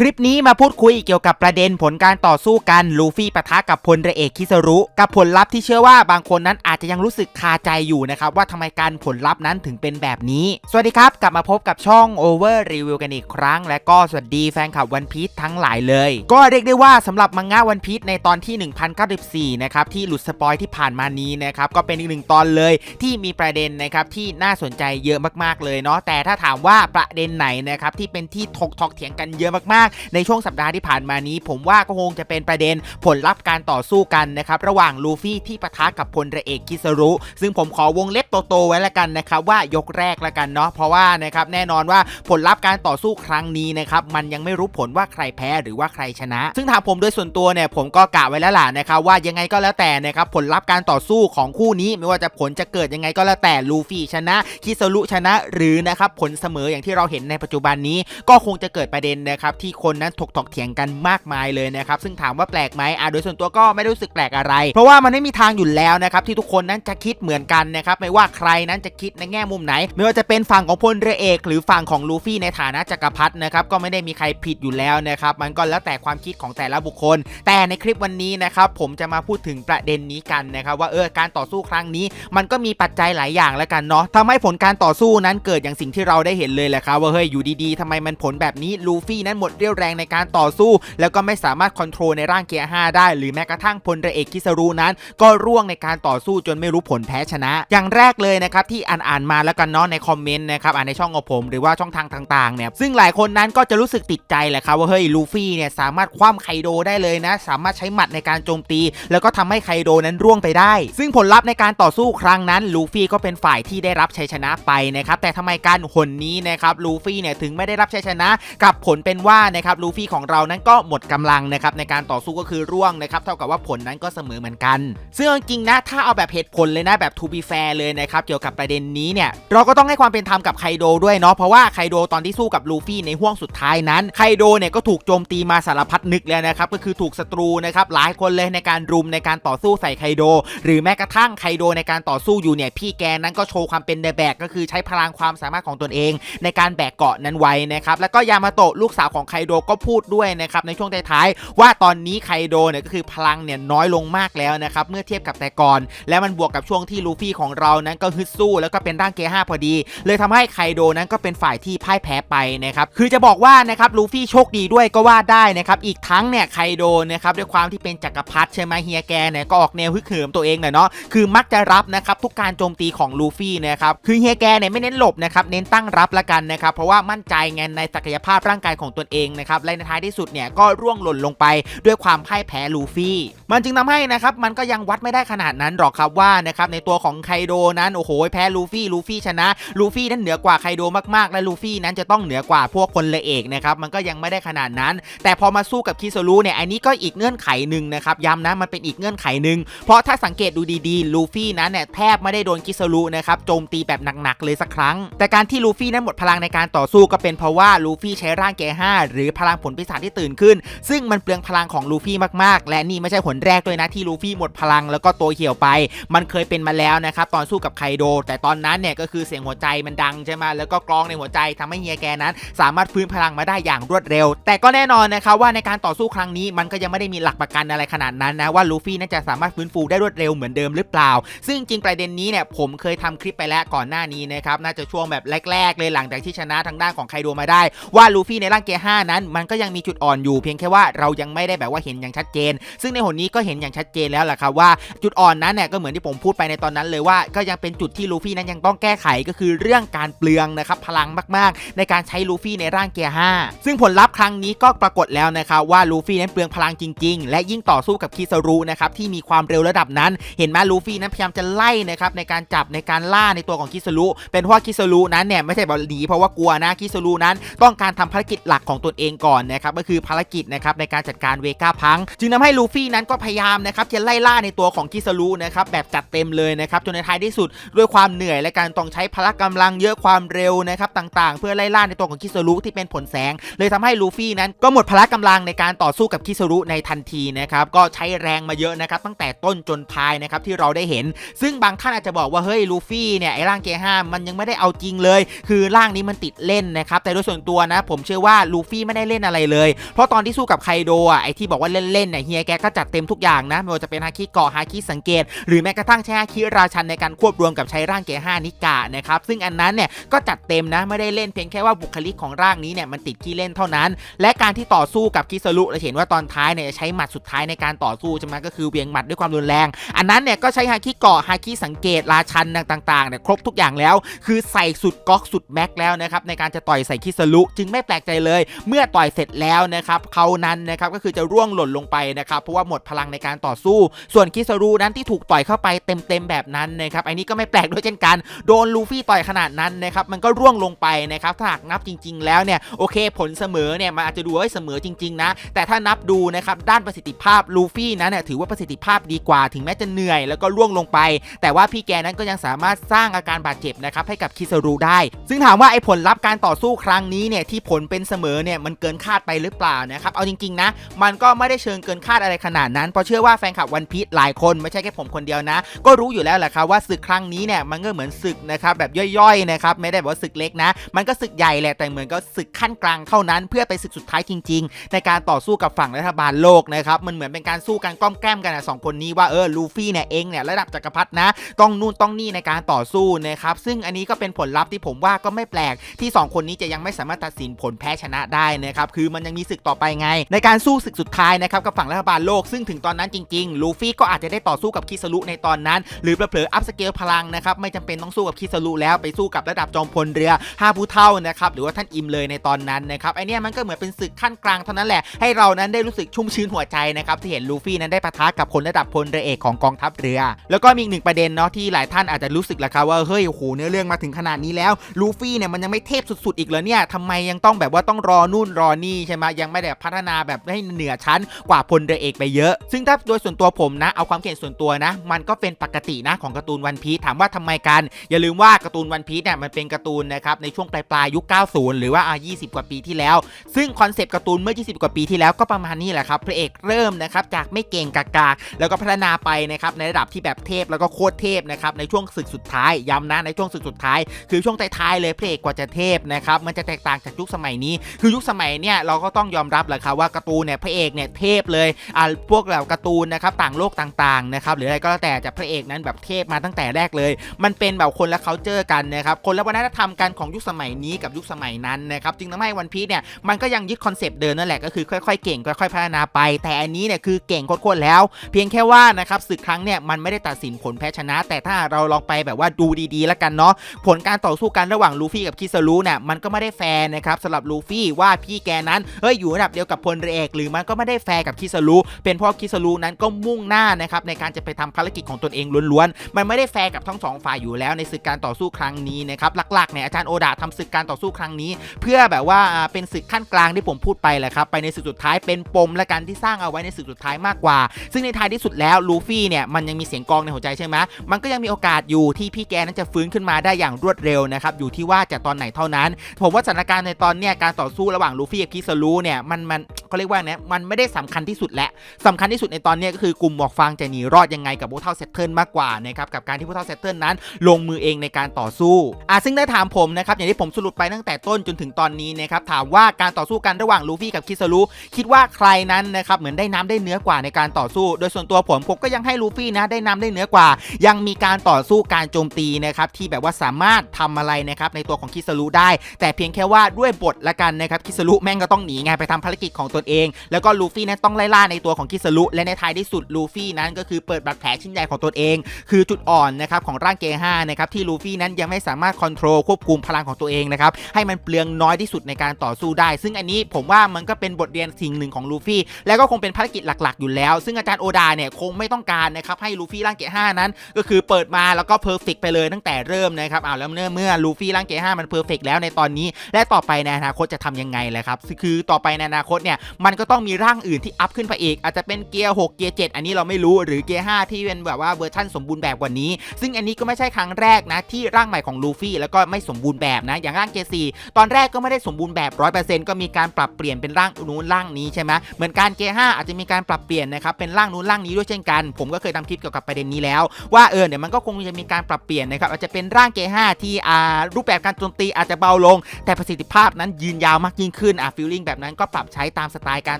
คลิปนี้มาพูดคุยเกี่ยวกับประเด็นผลการต่อสู้กันลูฟี่ปะทะกับพลเรือเอกคิสรุกับผลลัพธ์ที่เชื่อว่าบางคนนั้นอาจจะยังรู้สึกคาใจอยู่นะครับว่าทำไมการผลลัพธ์นั้นถึงเป็นแบบนี้ สวัสดีครับ กลับมาพบกับช่อง Over Review กันอีกครั้ง และก็สวัสดีแฟนคลับวันพี e ทั้งหลายเลย ก็เรียกได้ว่าสำหรับมังงะวันพี e ในตอนที่ 1094นะครับที่หลุดสปอยที่ผ่านมานี้นะครับก็เป็นอีกหนึ่งตอนเลยที่มีประเด็นนะครับที่น่าสนใจเยอะมากๆเลยเนาะแต่ถ้าถามว่าประเด็นไหนนะครับที่เป็นที่ถกถกเถียงกันเยอะมากๆในช่วงสัปดาห์ที่ผ่านมานี้ ผมว่าก็คงจะเป็นประเด็นผลลัพธ์การต่อสู้กันนะครับระหว่างลูฟี่ที่ปะทะกับพลเรือเอกคิสรุ ซึ่งผมขอวงเล็บโตๆไว้ละกันนะครับว่ายกแรกละกันเนาะเพราะว่านะครับแน่นอนว่าผลลัพธ์การต่อสู้ครั้งนี้นะครับมันยังไม่รู้ผลว่าใครแพ้หรือว่าใครชนะ ซึ่งถามผมโดยส่วนตัวเนี่ยผมก็กะไว้แล้วล่ะนะครับว่ายังไงก็แล้วแต่นะครับผลลัพธ์การต่อสู้ของคู่นี้ ไม่ว่าจะผลจะเกิดยังไงก็แล้วแต่ลูฟี่ชนะคิสรุชนะ หรือนะครับผลเสมออย่างที่เราเห็นในปัจจุบันนี้ก็คงจะเกิดประเด็นนะครับที่คนนั้นถกถกเถียงกันมากมายเลยนะครับซึ่งถามว่าแปลกไหมอะโดยส่วนตัวก็ไม่ได้รู้สึกแปลกอะไร เพราะว่ามันไม่มีทางอยู่แล้วนะครับที่ทุกคนนั้นจะคิดเหมือนกันนะครับไม่ว่าใครนั้นจะคิดในแง่มุมไหน ไม่ว่าจะเป็นฝั่งของพลเรือเอก หรือฝั่งของลูฟี่ในฐานะจักรพรรดินะครับก็ไม่ได้มีใครผิดอยู่แล้วนะครับมันก็แล้วแต่ความคิดของแต่ละบุคคล แต่ในคลิปวันนี้นะครับผมจะมาพูดถึงประเด็นนี้กันนะครับว่าเออการต่อสู้ครั้งนี้ มันก็มีปัจจัยหลายอย่างแล้วกันเนาะทำให้ผลการต่อสู้นั้นเกิดอย่างสิ่งที่เราได้เห็นเลยแหละครับว่าเฮ้ยอยู่ดีๆทำไมมันผลแบบนี้ลูฟี่นั้นหมดเรี่ยวแรงในการต่อสู้ แล้วก็ไม่สามารถคอนโทรลในร่างเกียร์5ได้ หรือแม้กระทั่งพลเรือเอกคิสรุนั้น ก็ร่วงในการต่อสู้จนไม่รู้ผลแพ้ชนะ อย่างแรกเลยนะครับที่อ่านอ่านมาแล้วกันเนาะในคอมเมนต์นะครับอ่านในช่องของผมหรือว่าช่องทางต่างๆเนี่ยซึ่งหลายคนนั้นก็จะรู้สึกติดใจแหละครับว่าเฮ้ยลูฟี่เนี่ยสามารถคว่ำไคโดได้เลยนะ สามารถใช้หมัดในการโจมตี แล้วก็ทำให้ไคโดนั้นร่วงไปได้ ซึ่งผลลัพธ์ในการต่อสู้ครั้งนั้นลูฟี่ก็เป็นฝ่ายที่ได้รับชัยชนะไปนะครับแต่ทำไมการหนนี้นะครับลูฟี่เนี่ยถึงไม่ได้รับชัยชนะกับผลเป็นว่านะครับลูฟี่ของเรานั้นก็หมดกำลังนะครับในการต่อสู้ก็คือร่วงนะครับเท่ากับว่าผลนั้นก็เสมอเหมือนกัน ซึ่งจริงนะถ้าเอาแบบเหตุผลเลยนะแบบ to be fair เลยนะครับเกี่ยวกับประเด็นนี้เนี่ยเราก็ต้องให้ความเป็นธรรมกับไคโดด้วยเนาะเพราะว่าไคโดตอนที่สู้กับลูฟี่ในห่วงสุดท้ายนั้นไคโดเนี่ยก็ถูกโจมตีมาสารพัดนึกแล้วนะครับก็คือถูกศัตรูนะครับหลายคนเลยในการรุมในการต่อสู้ใส่ไคโด หรือแม้กระทั่งไคโดในการต่อสู้อยู่เนี่ยพี่แกนั้นก็โชว์ความเป็นเดแบกก็คือใช้พลังความสามารถของตนเอง ในการแบกเกาะนั้นไว้นะครับแล้วก็ยามาโตะลูกสาวของไคโดก็พูดด้วยนะครับในช่วงท้ายๆว่าตอนนี้ไคโดเนี่ยก็คือพลังเนี่ยน้อยลงมากแล้วนะครับเมื่อเทียบกับแต่ก่อน และมันบวกกับช่วงที่ลูฟี่ของเรานั้นก็ฮึดสู้แล้วก็เป็นร่างเกียร์5พอดี เลยทำให้ไคโดนั้นก็เป็นฝ่ายที่พ่ายแพ้ไปนะครับคือจะบอกว่านะครับลูฟี่โชคดีด้วยก็ว่าได้นะครับอีกทั้งเนี่ยไคโดนะครับด้วยความที่เป็นจักรพรรดิใช่ไหมเฮียแกเนี่ยก็ออกแนวฮึกเหิมตัวเองหน่อยเนาะคือมักจะรับนะครับทุกการโจมตีของลูฟี่นะครับคือเฮียแกเนี่ยไม่เน้นหลบนะครับเน้นตั้งรับละกันนะครับเพราะว่ามั่นใจไงในศักยภาพร่างกายของตนเองนะครับและในท้ายที่สุดเนี่ยก็ร่วงหล่นลงไปด้วยความพ่ายแพ้ลูฟี่ มันจึงทำให้นะครับมันก็ยังวัดไม่ได้ขนาดนั้นหรอกครับว่านะครับในตัวของไคโดนั้นโอ้โหแพ้ลูฟี่ลูฟี่ชนะลูฟี่นั้นเหนือกว่าไคโดมากๆ และลูฟี่นั้นจะต้องเหนือกว่าพวกคนละเอกนะครับมันก็ยังไม่ได้ขนาดนั้น แต่พอมาสู้กับคิโซรุเนี่ยอันนี้ก็อีกเงื่อนไขหนึ่งนะครับย้ำนะมันเป็นอีกเงื่อนไขหนึ่งเพราะถ้าสังเกตดูดีๆลูฟี่นั้นเนี่ยแทบไม่ได้โดนคิโซรุนะครับโจมตีแบบหนักๆเลยสักครั้ง แต่การที่ลูฟี่นั้นหมดพลังในการต่อสู้ก็เป็นเพราะว่าลูฟี่ใช้ร่างแกห้าหรืรือพลังผลปีศาจที่ตื่นขึ้น ซึ่งมันเปลืองพลังของลูฟี่มากๆ และนี่ไม่ใช่ผลแรกด้วยนะที่ลูฟี่หมดพลังแล้วก็ตัวเหี่ยวไป มันเคยเป็นมาแล้วนะครับตอนสู้กับไคโด แต่ตอนนั้นเนี่ยก็คือเสียงหัวใจมันดังใช่ไหมแล้วก็กรองในหัวใจทำให้เฮียแกนั้น สามารถฟื้นพลังมาได้อย่างรวดเร็ว แต่ก็แน่นอนนะครับว่าในการต่อสู้ครั้งนี้มันก็ยังไม่ได้มีหลักประกันอะไรขนาดนั้นนะว่าลูฟี่นั้นจะสามารถฟื้นฟูได้รวดเร็วเหมือนเดิมหรือเปล่า ซึ่งจริงประเด็นนี้เนี่ยผมเคยทำคลิปไปแล้วก่อนหน้านี้นะครับน่าจะช่วงแบบแรก ๆ เลยหลังจากที่ชนะทางด้านของไคโดมาได้ว่าลูฟี่ในร่างเกียร์5นั้นมันก็ยังมีจุดอ่อนอยู่ เพียงแค่ว่าเรายังไม่ได้แบบว่าเห็นอย่างชัดเจน ซึ่งในหนนี้ก็เห็นอย่างชัดเจนแล้วแหละครับว่าจุดอ่อนนั้นเนี่ยก็เหมือนที่ผมพูดไปในตอนนั้นเลยว่าก็ยังเป็นจุดที่ลูฟี่นั้นยังต้องแก้ไขก็คือเรื่องการเปลืองนะครับพลังมากๆ ในการใช้ลูฟี่ในร่างเกียร์5ซึ่งผลลัพธ์ครั้งนี้ก็ปรากฏแล้วนะครับว่าลูฟี่นั้นเปลืองพลังจริง ๆ และยิ่งต่อสู้กับคิซารุนะครับที่มีความเร็วระดับนั้น เห็นไหมลูฟี่นั้นพยายามจะไล่นะครับในการจับในการล่าในตัวของคิซารุเป็นเพราะคิซารุนั้นเนี่ยไม่ใช่บอกหนีเพราะว่ากลัวนะคิซารุนั้นต้องการทำภารกิจหลักของตนเองก่อนนะครับก็คือภารกิจนะครับในการจัดการเวก้าพัง จึงทำให้ลูฟี่นั้นก็พยายามนะครับจะไล่ล่าในตัวของคิซารุนะครับแบบจัดเต็มเลยนะครับจนในท้ายที่สุดด้วยความเหนื่อยและการต้องใช้พละกำลังเยอะความเร็วนะครับต่างๆ เพื่อไล่ล่าในตัวของคิซารุที่เป็นผลแสง เลยทำให้ลูฟี่นั้นก็หมดพละกำลังในการต่อสู้กับคิซารุในทันทีนะครับก็ใช้แรงมาเยอะนะครับตั้งแต่ต้นจนปลายนะครับที่เราได้เห็น ซึ่งบางท่านอาจจะบอกว่าเฮ้ยลูฟี่เนี่ยไอ้ร่างเกห้ามันยังไม่ได้เอาจริงเลย คือร่างนี้มันติดเล่นนะครับแต่โดยส่วนตัวนะผมเชื่อว่าลูฟี่ไม่ได้เล่นอะไรเลย เพราะตอนที่สู้กับไคโดอะไอที่บอกว่าเล่นๆเนี่ยเฮียแกก็จัดเต็มทุกอย่างนะไม่ว่าจะเป็นฮาคิเกาะฮาคิสังเกต หรือแม้กระทั่งใช้ฮาคิราชันในการควบรวมกับใช้ร่างเกห้านิกะนะครับซึ่งอันนั้นเนี่ยก็จัดเต็มนะไม่ได้เล่นเพียงแค่ว่าบุคลิกของร่างนี้เนี่ยมันติดขี้เล่นเท่านั้น และการที่ต่อสู้กับคิสรุเราเห็นว่าตอนท้ายเนี่ยใช้หมัดสุดท้ายในการต่อสู้ใช่ไหมก็คือเวียงหมัดด้วยความรุนแรง อันนั้นเนี่ยก็ใช้ฮาคิเกาะฮาคิสังเกตราชันต่างๆเนี่ยครบทุกอย่างแล้ว คือใส่สุดก๊อกสุดแม็กแล้วนะครับในการจะต่อยใส่คิสรุจึงไม่แปลกใจเลยเมื่อต่อยเสร็จแล้วนะครับเขานั้นนะครับก็คือจะร่วงหล่นลงไปนะครับเพราะว่าหมดพลังในการต่อสู้ ส่วนคิสรุนั้นที่ถูกต่อยเข้าไปเต็มๆแบบนั้นนะครับไอันนี้ก็ไม่แปลกด้วยเช่นกัน โดนลูฟี่ต่อยขนาดนั้นนะครับมันก็ร่วงลงไปนะครับถ้าหากนับจริง ๆ แล้วเนี่ยโอเคผลเสมอเนี่ยมันอาจจะดูว่าเฮ้ยเสมอจริง ๆ นะ แต่ถ้านับดูนะครับด้านประสิทธิภาพลูฟี่นั้นเนี่ยถือว่าประสิทธิภาพดีกว่า ถึงแม้จะเหนื่อยแล้วก็ร่วงลงไป แต่ว่าพี่แกนั้นก็ยังสามารถสร้างอาการบาดเจ็บนะครับให้กับคิสรุได้ ซึ่งถามว่าไอ้ผลลัพธ์การต่อสู้ครั้งนี้เนี่ยที่ผลเป็นเสมอเนี่ยมันเกินคาดไปหรือเปล่านะครับเอาจริงๆนะ มันก็ไม่ได้เชิงเกินคาดอะไรขนาดนั้นเพราะเชื่อว่าแฟนคลับวันพีชหลายคนไม่ใช่แค่ผมคนเดียวนะ ก็รู้อยู่แล้วแหละครับว่าศึกครั้งนี้เนี่ยมันก็เหมือนศึกนะครับแบบย่อยๆนะครับไม่ได้บอกว่าศึกเล็กนะ มันก็ศึกใหญ่แหละแต่เหมือนก็ศึกขั้นกลางเท่านั้น เพื่อไปศึกสุดท้ายจริง ๆ ในการต่อสู้กับฝั่งรัฐบาลโลกนะครับมันเหมือนเป็นการสู้กันก้อมแกล้มกันนะสองคนนี้ว่าเออลูฟี่เนี่ยเองเนี่ยระดับจักรพรรดินะ ต้องนู่นต้องนี่ในการต่อสู้นะครับซึ่งอันนี้ก็เป็นผลลัพธ์ที่ผมว่าก็ไม่แปลกที่ 2 คนนี้จะยังไม่สามารถตัดสินผลแพ้ชนะได้นะครับคือมันยังมีศึกต่อไปไง ในการสู้ศึกสุดท้ายนะครับกับฝั่งรัฐบาลโลกซึ่งถึงตอนนั้นจริงๆ ลูฟี่ก็อาจจะได้ต่อสู้กับคิสรุในตอนนั้น หรือเผลออัพสเกลพลังนะครับไม่จำเป็นต้องสู้กับคิสรุแล้วไปสู้กับระดับจอมพลเรือห้าผู้เท่านะครับหรือว่าท่านอิมเลยในตอนนั้นนะครับไอเนี้ยมันก็เหมือนเป็นศึกขั้นกลางเท่านั้นแหละให้เรานั้นได้รู้สึกชุ่มชื้นหัวใจนะครับที่เห็นลูฟี่นั้นได้ปะทะกับคนระดับพลเรือเอกของกองทัพเรือ แล้วก็มีอีกหนึ่งประเด็นเนาะที่หลายท่านอาจจะรู้สึกแหละครับว่าเฮ้ยโหเนื้อเรื่องมาถึงขนาดนี้แล้วลูฟี่เนี่ยมันยังไม่เทพสุดๆ อีกเหรอเนี่ยทำไมยังต้องแบบว่าต้องรอนูนรอนี่ใช่ไหมยังไม่ได้พัฒนาแบบให้เหนือชั้นกว่าพลเรือเอกไปเยอะ ซึ่งถ้าโดยส่วนตัวผมนะเอาความเห็นส่วนตัวนะ มันก็เป็นปกตินะของการ์ตูนวันพีถามว่าทำไมกัน อย่าลืมว่าการ์ตูนวันพีเนี่ยมันเป็นการ์ตูนนะครับในช่วงปลายปลายยุค 90 หรือว่าอะ20 กว่าปีที่แล้ว ซึ่งคอนเซปต์การ์ตูนเมื่อ 20 กว่าปีที่แล้วก็ประมาณนี้แหละครับพระเอกเริ่มนะครับจากไม่เก่งกากาแล้วก็พัฒนาไปนะครับในระดับที่แบบเทพแล้วก็โคตรเทพนะครับในช่วงศึกสุดท้ายย้ำนะในช่วงศึกสุดท้าย คือช่วงท้ายๆเลยพระเอกกว่าจะเทพนะครับมันจะแตกต่างจากยุคสมัยนี้คือยุคสมัยเนี่ยเราก็ต้องยอมรับแหละครับว่าการ์ตูนเนี่ยพระเอกเนี่ยเทพเลยอ่าพวกแบบการ์ตูนนะครับต่างโลกต่างๆนะครับหรืออะไรก็แล้วแต่จากพระเอกนั้นแบบเทพมาตั้งแต่แรกเลย มันเป็นแบบคนละเขาเจอกันนะครับคนละวัฒนธรรมกันของยุคสมัยนี้กับยุคสมัยนั้นนะครับจึงทำให้วันพีเนี่ยมันก็ยังยึดคอนเซปต์เดิมนั่นแหละก็คือค่อยๆเก่งค่อยๆพัฒนาไป แต่อันนี้เนี่ยคือเก่งโคตรๆแล้ว เพียงแค่ว่านะครับศึกครั้งเนี่ยมันไม่ได้ตัดสินผลแพ้ชนะ แต่ถ้าเราลองไปแบบว่าดูดีๆ แล้วกันเนาะผลการต่อสู้กันระหว่างลูฟี่กับคิสรุเนี่ยมันก็ไม่ได้แฟร์นะครับสำหรับลูฟี่ว่าพี่แกนั้นเฮ้ยอยู่ระดับเดียวกับพลเรือเอกหรือมันก็ไม่ได้แฟร์กับคิสรุเป็นเพราะคิสรุนั้นก็มุ่งหน้านะครับในการจะไปทำภารกิจของตนเองล้วนๆ มันไม่ได้แฟร์กับทั้งสองฝ่ายอยู่แล้วในศึกการต่อสู้ครั้งนี้นะครับหลักๆเนี่ยอาจารย์โอดาทำศึกการต่อสู้ครั้งนี้ เพื่อแบบว่าเป็นศึกขั้นกลางที่ผมพูดไปแหละครับไปในศึกสุดท้ายเป็นปมและกันที่สร้างเอาไว้ในศึกสุดท้ายมากกว่า ซึ่งในท้ายที่สุดแล้วลูฟี่เนี่ยมันยังมีเสียงกองในหัวใจใช่ไหมมันก็ยังมีโอกาสอยู่ที่พี่แกนั้นจะฟื้นขึ้นมาได้อย่างรวดเร็วนะครับอยู่ที่ว่าจะตอนไหนเท่านั้น ผมว่าสถานการณ์ในตอนเนี้ยการต่อสู้ระหว่างลูฟี่กับคิสรุเนี่ยมันมันเขาเรียกว่าเนี่ยมันไม่ได้สำคัญที่สุดและสำคัญที่สุดในตอนนี้ก็คือกลุ่มหมวกฟางจะหนีรอดยังไงกับพวกเท่าเซตเทิลมากกว่านะครับกับการที่พวกเท่าเซตเทิลนั้น ลงมือเองในการต่อสู้อะซึ่งได้ถามผมนะครับอย่างที่ผมสรุปไปตั้งแต่ต้นจนถึงตอนนี้นะครับถามว่าการต่อสู้กันระหว่างลูฟี่กับคิสรุคิดว่าใครนั้นนะครับเหมือนได้น้ำได้เนื้อกว่าในการต่อสู้ โดยส่วนตัวผมผมก็ยังให้ลูฟี่นะได้น้ำได้เนื้อกว่า ยังมีการต่อสู้การโจมตีนะครับที่แบบว่าสามารถทำอะไรนะครับในตัวของคิสรุได้ แต่เพียงแค่ว่าด้วยบทละกันนะครับคิสรุแม่งก็ต้องหนีไงไปทำภารกิจของตนเอง แล้วก็ลูฟี่นั้นต้องไล่ล่าในตัวของคิสรุและในท้ายที่สุดลูฟี่นั้นก็คือเปิดบาดแผลชิ้นใหญ่ของตนเอง คือจุดอ่อนนะครับของร่างเกห้านะครับที่ลูฟี่นั้นยังไม่สามารถควบคุมควบคุมพลังของตัวเองนะครับให้มันเปลืองน้อยที่สุดในการต่อสู้ได้ ซึ่งอันนี้ผมว่ามันก็เป็นบทเรียนสิ่งหนึ่งของลูฟี่แล้วก็คงเป็นภารกิจหลักๆ อยู่แล้ว ซึ่งอาจารย์โอดาเนี่ยคงไม่ต้องการนะครับให้ลูฟี่ร่างเกห้านั้น ก็คือเปิดมาแล้วก็เพอร์เฟกไปเลยตั้งแต่เริ่มนะครับอ้าวแล้วเมื่อลูฟี่ร่างเกห้ามันเพอร์เฟกแล้วในตอนนี้ และต่อไปในอนาคตจะทำยังไงแหละครับคือต่อไปในอนาคตเนี่ยมันก็ต้องมีร่างอื่นที่อัพขึ้นไปอีก อาจจะเป็นเกียร์6เกียร์7อันนี้เราไม่รู้หรือเกียร์5ที่เป็นแบบว่าเวอร์ชันสมบูรณ์แบบกว่านี้ ซึ่งอันนี้ก็ไม่ใช่ครั้งแรกนะที่ร่างใหม่ของลูฟี่แล้วก็ไม่สมบูรณ์แบบนะอย่างร่างเกียร์4ตอนแรกก็ไม่ได้สมบูรณ์แบบ 100%ก็มีการปรับเปลี่ยนเป็นร่างนู้นร่างนี้ใช่ไหมเหมือนการเกียร์5อาจจะมีการปรับเปลี่ยนนะครับเป็นร่างนู้นร่างนี้ด้วยเช่นกัน ผมก็เคยทำคลิปเกี่ยวกับประเด็นนี้แล้ว ว่าเออเดี๋ยวมันก็คงจะมีการปรับเปลี่ยนนะครับอาจจะเป็นร่างเกียร์5ที่อ่ารูปแบบการโจมตีอาจจะเบาลง แต่ประสิทธิภาพนั้นยืนยาวมากยิ่งยิ่งขึ้นอะฟีลลิ่งแบบนั้นก็ปรับใช้ตามสไตล์การ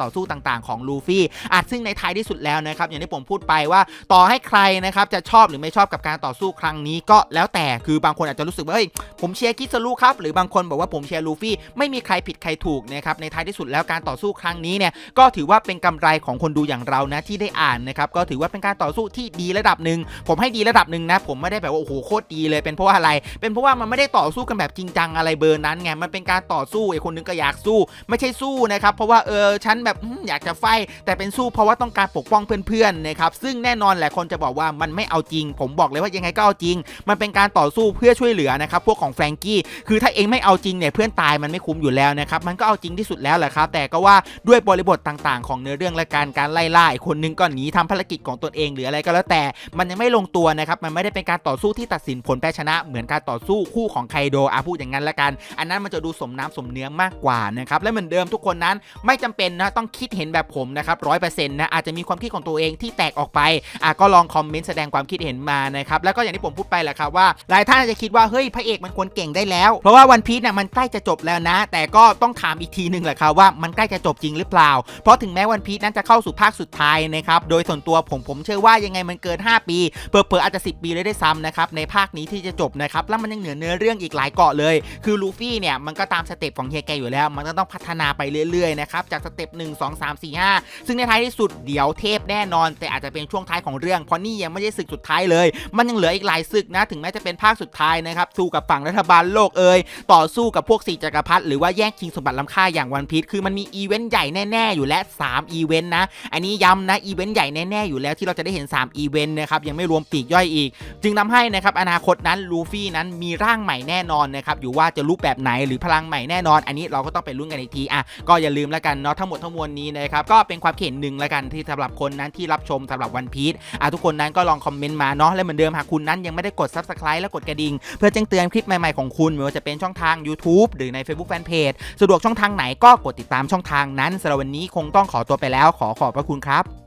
ต่อสู้ต่างๆของลูฟี่อะซึ่งในท้ายที่สุดแล้วนะครับอย่างที่ผมพูดไปว่าต่อให้ใครนะครับจะชอบหรือไม่ชอบกับการต่อสู้ครั้งนี้ก็แล้วแต่คือบางคนอาจจะรู้สึกว่าเฮ้ยผมเชียร์คิสรุครับหรือบางคนบอกว่าผมเชียร์ลูฟี่ไม่มีใครผิดใครถูกนะครับในท้ายที่สุดแล้วการต่อสู้ครั้งนี้เนี่ยก็ถือว่าเป็นกำไรของคนดูอย่างเรานะที่ได้อ่านนะครับก็ถือว่าเป็นการต่อสู้ที่ดีระดับหนึ่งผมให้ดีระดับหนึ่งนะผมไม่ได้แบบว่าโอ้โหโคตรดีเลยเป็นเพราะว่าอะไร เป็นเพราะว่ามันไม่ได้ต่อสู้กันแบบจริงจังอะไรเบอร์นั้นไงมันเป็นการต่อสู้ไอ้คนนึงก็อยากสู้ ไม่ใช่สู้นะครับเพราะว่าเออฉันแบบอยากจะไฟแต่เป็นสู้เพราะว่าต้องการปกป้องเพื่อนๆนะครับซึ่งแน่นอนแหละคนจะบอกว่ามันไม่เอาจริง ผมบอกเลยว่ายังไงก็เอาจริง มันเป็นการต่อสู้เพื่อช่วยเหลือนะครับพวกของแฟรงกี้คือถ้าเองไม่เอาจริงเนี่ยเพื่อนตายมันไม่คุ้มอยู่แล้วนะครับมันก็เอาจริงที่สุดแล้วแหละครับแต่ก็ว่าด้วยบริบทต่างๆ ของเนื้อเรื่องและการการไล่ล่าคนนึงก็หนีทำภารกิจของตนเองหรืออะไรก็แล้วแต่ มันยังไม่ลงตัวนะครับมันไม่ได้เป็นการต่อสู้ที่ตัดสินผลแพ้ชนะ เหมือนการต่อสู้คู่ของไคโดอาพูดอย่างนั้นละกัน อันนั้นมันจะดูสมน้ำสมเนื้อมากกว่านะครับและเหมือนเดิมทุกคนนั้นไม่จำเป็นนะต้องคิดเห็นแบบผมนะครับร้อยเปอร์เซ็นต์นะอาจจะมีความคิดของตัวเองที่แตกออกไปอะก็ลองคอมเมนต์แสดงความคิดเห็นมานะครับแล้วก็อย่างที่ผมพูดไปแหละครับว่าหลายท่านอาจจะคิดว่าเฮ้ยพระเอกมันควรเก่งได้แล้ว เพราะว่าวันพีซเนี่ยมันใกล้จะจบแล้วนะ แต่ก็ต้องถามอีกทีหนึ่งแหละครับว่ามันใกล้จะจบจริงหรือเปล่า เพราะถึงแม้วันพีซนั้นจะเข้าสู่ภาคสุดท้ายนะครับโดยส่วนตัวผมผมเชื่อว่ายังไงมันเกิน 5 ปีเผลอๆอาจจะ 10 ปีเลยได้ซ้ำนะครับในภาคนี้ที่จะจบนะครับแล้วมันยังเหนือเนื้อเรื่องอีกหลายเกาะเลย คือลูฟี่เนี่ยมันก็ตามสเต็ปของเฮียแกอยู่แล้วมันก็ต้องพัฒนาไปเรื่อยๆนะครับจากสเต็ป1 2 3 4 5 ซึ่งในท้ายที่สุดเดี๋ยวเทพแน่นอน แต่อาจจะเป็นช่วงท้ายของเรื่องเพราะนี่ยังไม่ใช่ศึกสุดท้ายเลย มันยังเหลืออีกหลายศึกนะถึงแม้จะเป็นภาคสุดท้ายนะครับสู้กับฝั่งรัฐบาลโลกเอ่ยต่อสู้กับพวกสี่จักรพรรดิหรือว่าแย่งชิงสมบัติล้ำค่าอย่างวันพีชคือมันมีอีเวนต์ใหญ่แน่ๆอยู่และ 3 อีเวนต์นะ อันนี้ย้ำนะอีเวนต์ใหญ่แน่ๆอยู่แล้วที่เราจะได้เห็น 3 อีเวนต์นะครับยังไม่รวมปีกย่อยอีก จึงทำให้นะครับอนาคตนั้นลูฟี่นั้นมีร่างใหม่แน่นอนนะครับอยู่ว่าจะรูปแบบไหนหรือพลังใหม่แน่นอน อันนี้เราก็ต้องไปลุ้นกันอีกทีอะก็อย่าลืมแล้วกันเนาะทั้งหมดทั้งมวลนี้นะครับก็เป็นความเห็นหนึ่งแล้วกันที่สำหรับคนนั้นที่รับชมสำหรับวันพีชอะทุกคนนั้นก็ลองคอมเมนต์มาเนาะและเหมือนเดิมหากคุณนั้นยังไม่ได้กด s u b สไครต์และกดกระดิ่งเพื่อแจ้งเตือนคลิปใหม่ๆของคุณไม่ว่าจะเป็นช่องทาง YouTube หรือใน Facebook Fanpage สะดวกช่องทางไหนก็กดติดตามช่องทางนั้นสำหรับวันนี้คงต้องขอตัวไปแล้ว ขอขอบพระคุณครับ